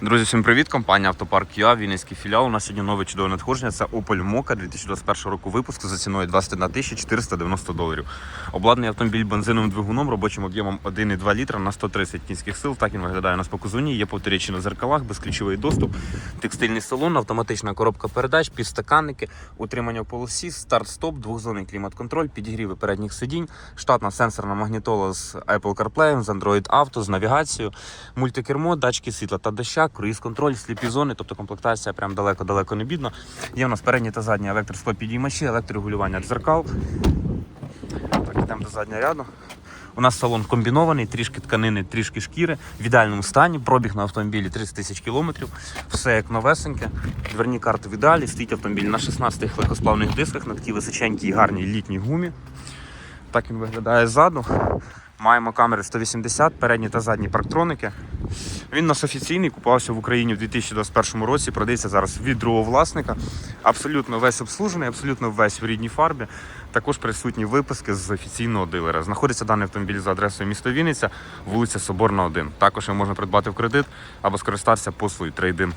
Друзі, всім привіт! Компанія Автопарк ЮА, Вінницький філіал. У нас сьогодні нове чудове надходження. Це Opel Mokka 2021 року випуску за ціною 21 тисяча 490 доларів. Обладнаний автомобіль бензиновим двигуном, робочим об'ємом 1,2 літра на 130 кінських сил. Так він виглядає у нас по кузуні. Є повторічі на зеркалах, безключовий доступ, текстильний салон, автоматична коробка передач, підстаканники, утримання в полосі, старт-стоп, двохзонний клімат-контроль, підігріви передніх сидінь, штатна сенсорна магнітола з Apple CarPlay, з Android Auto, з навігацією, мультикермо, датчики світла та доща, круїз-контроль, сліпі зони, тобто комплектація прям далеко-далеко не бідно. Є у нас передні та задні електросклопідіймачі, електрорегулювання дзеркал. Так, йдемо до заднього ряду. У нас салон комбінований, трішки тканини, трішки шкіри, в ідеальному стані. Пробіг на автомобілі 30 тисяч кілометрів. Все як новесеньке. Дверні карти в ідеалі. Стоїть автомобіль на 16 легкосплавних дисках, на такій височенькій гарній літній гумі. Так він виглядає ззаду. Маємо камери 180, передні та задні парктроники. Він у нас офіційний, купувався в Україні в 2021 році, продається зараз від другого власника. Абсолютно весь обслужений, абсолютно весь в рідній фарбі. Також присутні виписки з офіційного дилера. Знаходиться даний автомобіль за адресою місто Вінниця, вулиця Соборна, 1. Також його можна придбати в кредит або скористатися послугою трейдин.